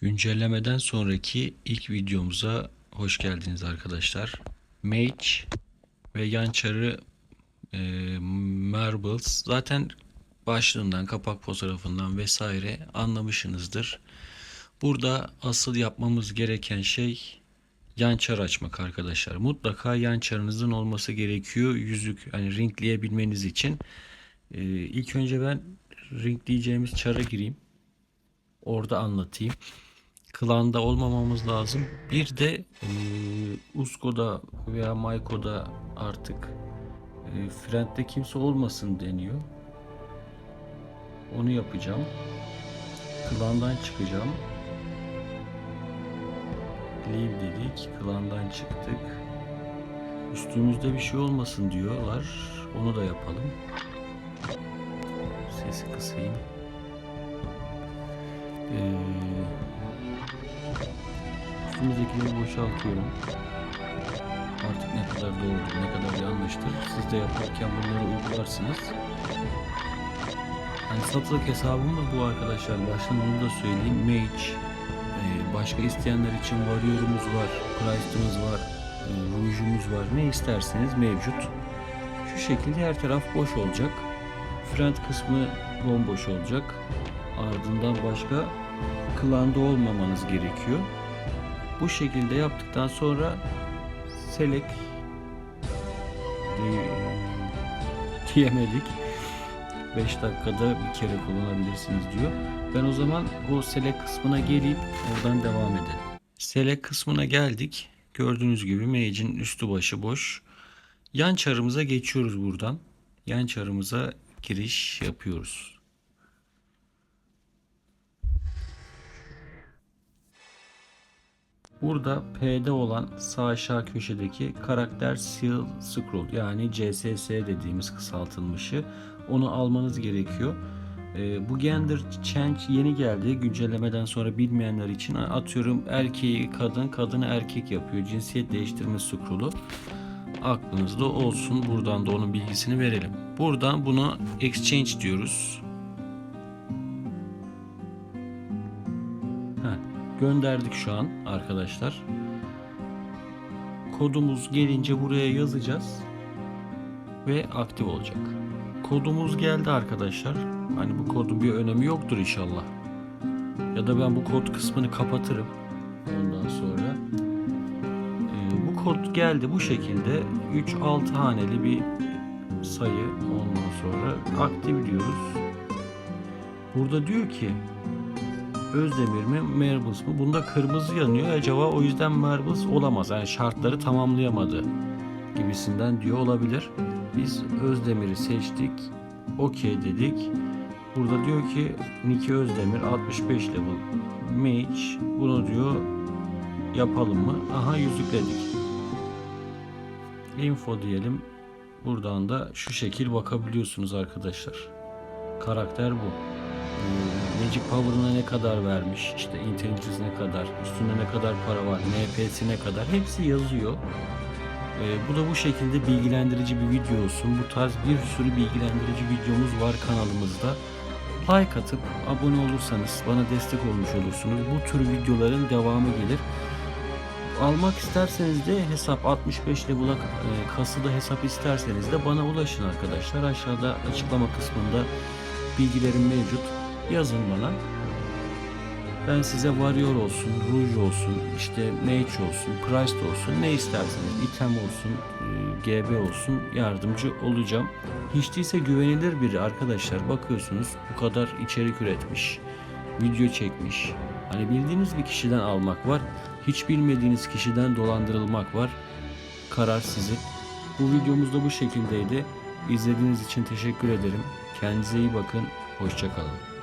Güncellemeden sonraki ilk videomuza hoş geldiniz arkadaşlar. Mage ve yan çarı e, Marbles zaten başlığından, kapak fotoğrafından vesaire anlamışsınızdır. Burada asıl yapmamız gereken şey yan çar açmak arkadaşlar. Mutlaka yan çarınızın olması gerekiyor yüzük hani ringleyebilmeniz için. E, ilk önce ben ringleyeceğimiz çara gireyim. Orada anlatayım. Klanda olmamamız lazım. Bir de e, Usko'da veya Mayko'da artık e, Frent'te kimse olmasın deniyor. Onu yapacağım. Klandan çıkacağım. Leave dedik. Klandan çıktık. Üstümüzde bir şey olmasın diyorlar. Onu da yapalım. Sesi kısayım. Ee, üstümüzdekileri boşaltıyorum. Artık ne kadar doğrudur, ne kadar yanlıştır. Siz de yaparken bunları uygularsınız. Hani satılık hesabım da bu arkadaşlar. Baştan onu da söyleyeyim. Mage. Ee, başka isteyenler için Warrior'umuz var. Price'ımız var. E, Rouge'umuz var. Ne isterseniz mevcut. Şu şekilde her taraf boş olacak. Friend kısmı bomboş olacak. Ardından başka klanda olmamanız gerekiyor. Bu şekilde yaptıktan sonra select di- diyemedik. 5 dakikada bir kere kullanabilirsiniz diyor. Ben o zaman o select kısmına geleyim oradan devam edelim. Select kısmına geldik. Gördüğünüz gibi mage'in üstü başı boş. Yan çarımıza geçiyoruz buradan. Yan çarımıza giriş yapıyoruz. Burada P'de olan sağ aşağı köşedeki karakter seal scroll yani CSS dediğimiz kısaltılmışı onu almanız gerekiyor. Ee, bu gender change yeni geldi güncellemeden sonra bilmeyenler için atıyorum erkeği kadın kadını erkek yapıyor cinsiyet değiştirme scroll'u aklınızda olsun buradan da onun bilgisini verelim. Buradan bunu exchange diyoruz. Gönderdik şu an arkadaşlar. Kodumuz gelince buraya yazacağız ve aktif olacak. Kodumuz geldi arkadaşlar. Hani bu kodun bir önemi yoktur inşallah. Ya da ben bu kod kısmını kapatırım. Ondan sonra Ee, bu kod geldi bu şekilde 3-6 haneli bir sayı ondan sonra aktif diyoruz. Burada diyor ki Özdemir mi Marbles mı? Bunda kırmızı yanıyor. Acaba o yüzden Marbles olamaz. Yani şartları tamamlayamadı gibisinden diyor olabilir. Biz Özdemir'i seçtik. Okey dedik. Burada diyor ki Niki Özdemir 65 level mage. Bunu diyor yapalım mı? Aha yüzükledik. Info diyelim. Buradan da şu şekil bakabiliyorsunuz arkadaşlar. Karakter bu. Ee, Magic Power'ına ne kadar vermiş, işte Intelligence ne kadar, üstünde ne kadar para var, NP'si ne kadar hepsi yazıyor. Ee, bu da bu şekilde bilgilendirici bir video olsun. Bu tarz bir sürü bilgilendirici videomuz var kanalımızda. Like atıp abone olursanız bana destek olmuş olursunuz. Bu tür videoların devamı gelir. Almak isterseniz de hesap 65 level'a e, kasıda hesap isterseniz de bana ulaşın arkadaşlar. Aşağıda açıklama kısmında bilgilerim mevcut. Yazın bana. Ben size Warrior olsun, Rouge olsun, işte Mage olsun, Priest olsun ne isterseniz, item olsun, e, GB olsun yardımcı olacağım. Hiç değilse güvenilir biri arkadaşlar. Bakıyorsunuz bu kadar içerik üretmiş, video çekmiş. Hani bildiğiniz bir kişiden almak var, hiç bilmediğiniz kişiden dolandırılmak var. Karar sizin. Bu videomuz da bu şekildeydi. İzlediğiniz için teşekkür ederim. Kendinize iyi bakın. Hoşçakalın.